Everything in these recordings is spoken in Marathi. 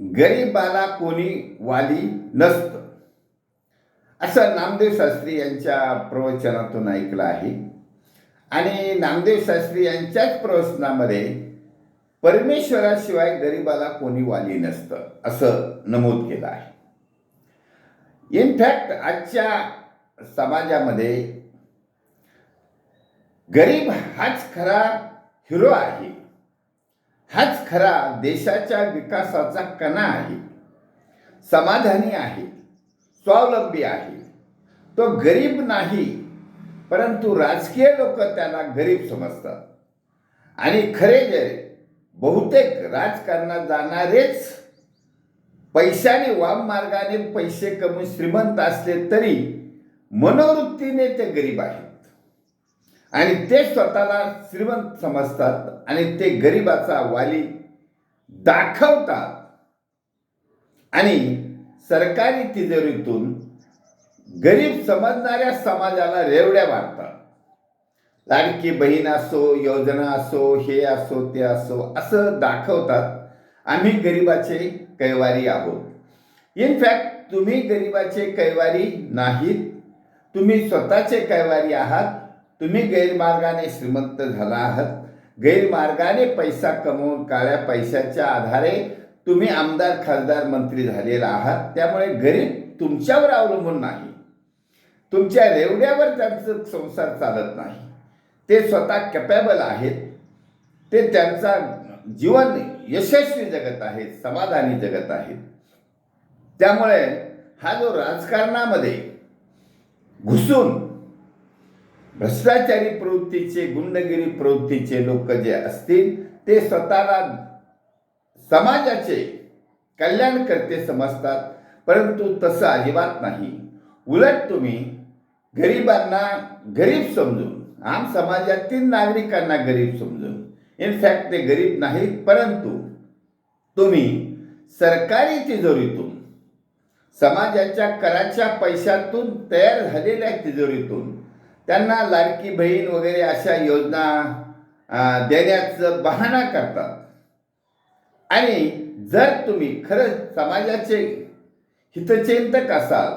गरीबाला कोणी वाली नसतं. असं नामदेव शास्त्री यांच्या प्रवचनातून ऐकलं आहे. आणि नामदेव शास्त्री यांच्याच प्रवचनामध्ये परमेश्वराशिवाय गरीबाला कोणी वाली नसतं असं नमूद केलं आहे. इनफॅक्ट आजच्या समाजामध्ये गरीब हाच खरा हिरो आहे. हाच खरा देशाच्या विकासाचा कणा आहे. समाधानी आहे. स्वावलंबी आहे. तो गरीब नाही परंतु राजकीय लोक त्याला गरीब समजतात. आणि खरे जे बहुतेक राजकारणात जाणारेच पैशाने वाम मार्गाने पैसे कमवून श्रीमंत असले तरी मनोवृत्तीने ते गरीब आहेत. आणि ते स्वतःला श्रीमंत समजतात. आणि ते गरिबाचा वाली दाखवतात. आणि सरकारी तिजोरीतून गरीब समजणाऱ्या समाजाला रेवड्या मारतात. लाडकी बहीण असो योजना असो हे असो ते असो असं दाखवतात. आम्ही गरिबाचे कैवारी आहोत. इनफॅक्ट तुम्ही गरिबाचे कैवारी नाहीत. तुम्ही स्वतःचे कैवारी आहात. तुम्ही गैरमार्गाने श्रीमंत झाला आहात. गैरमार्गाने पैसा कमवून काळ्या पैशाच्या आधारे तुम्ही आमदार खासदार मंत्री झालेला आहात. त्यामुळे गरीब तुमच्यावर अवलंबून नाही. तुमच्या रेवड्यावर त्यांचं संसार चालत नाही. ते स्वतः कॅपेबल आहेत. ते त्यांचा जीवन यशस्वी जगत आहेत समाधानी जगत आहेत. त्यामुळे हा जो राजकारणामध्ये घुसून भ्रष्टाचारी प्रवृत्तीचे गुंडगिरी प्रवृत्तीचे लोक जे असतील ते स्वतःला समाजाचे कल्याणकर्ते समजतात. परंतु तसं अजिबात नाही. उलट तुम्ही गरिबांना गरीब समजून आम समाजातील नागरिकांना गरीब समजून इनफॅक्ट ते गरीब नाहीत परंतु तुम्ही सरकारी तिजोरीतून समाजाच्या कराच्या पैशातून तयार झालेल्या तिजोरीतून त्यांना लाडकी बहीण वगैरे अशा योजना देण्याचं बहाणा करतात. आणि जर तुम्ही खरंच समाजाचे हितचिंतक असाल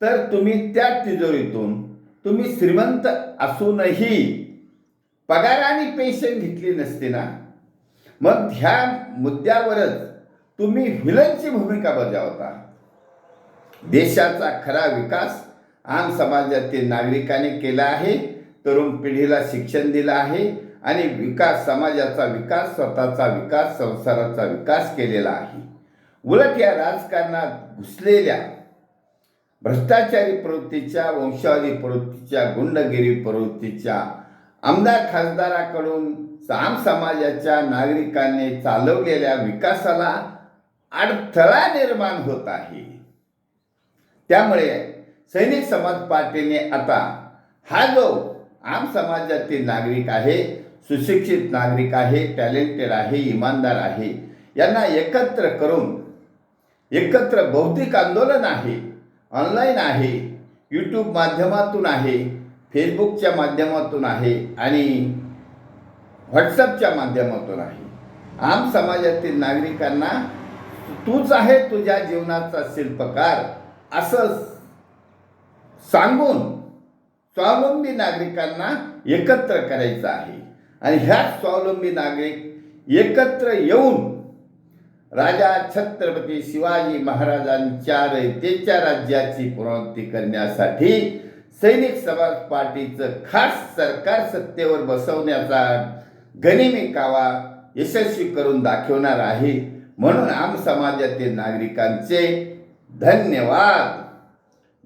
तर तुम्ही त्या तिजोरीतून तुम्ही श्रीमंत असूनही पगार आणि पेन्शन घेतली नसते ना मग ह्या मुद्द्यावरच तुम्ही व्हिलनची भूमिका बजावता. देशाचा खरा विकास आम समाजातील नागरिकाने केला आहे. तरुण पिढीला शिक्षण दिलं आहे आणि विकास समाजाचा विकास स्वतःचा विकास संसाराचा विकास केलेला आहे. उलट या राजकारणात घुसलेल्या भ्रष्टाचारी प्रवृत्तीच्या वंशावली प्रवृत्तीच्या गुंडगिरी प्रवृत्तीच्या आमदार खासदाराकडून आम समाजाच्या नागरिकांनी चालवलेल्या विकासाला अडथळा निर्माण होत आहे. त्यामुळे सैनिक समाज पार्टीने आता हा जो आम समाजातील नागरिक आहे सुशिक्षित नागरिक आहे टॅलेंटेड आहे इमानदार आहे यांना एकत्र करून एकत्र बौद्धिक आंदोलन आहे ऑनलाईन आहे यूट्यूब माध्यमातून आहे फेसबुकच्या माध्यमातून आहे आणि व्हॉट्सअपच्या माध्यमातून आहे. आम समाजातील नागरिकांना तूच आहे तुझ्या जीवनाचा शिल्पकार असं सांगून स्वावलंबी नागरिकांना एकत्र करायचं आहे. आणि ह्या स्वावलंबी नागरिक एकत्र येऊन राजा छत्रपती शिवाजी महाराजांच्या रयतेच्या राज्याची पुनरावृत्ती करण्यासाठी सैनिक समाज पार्टीचं खास सरकार सत्तेवर बसवण्याचा गनिमी कावा यशस्वी करून दाखवणार आहे. म्हणून आम समाजातील नागरिकांचे धन्यवाद.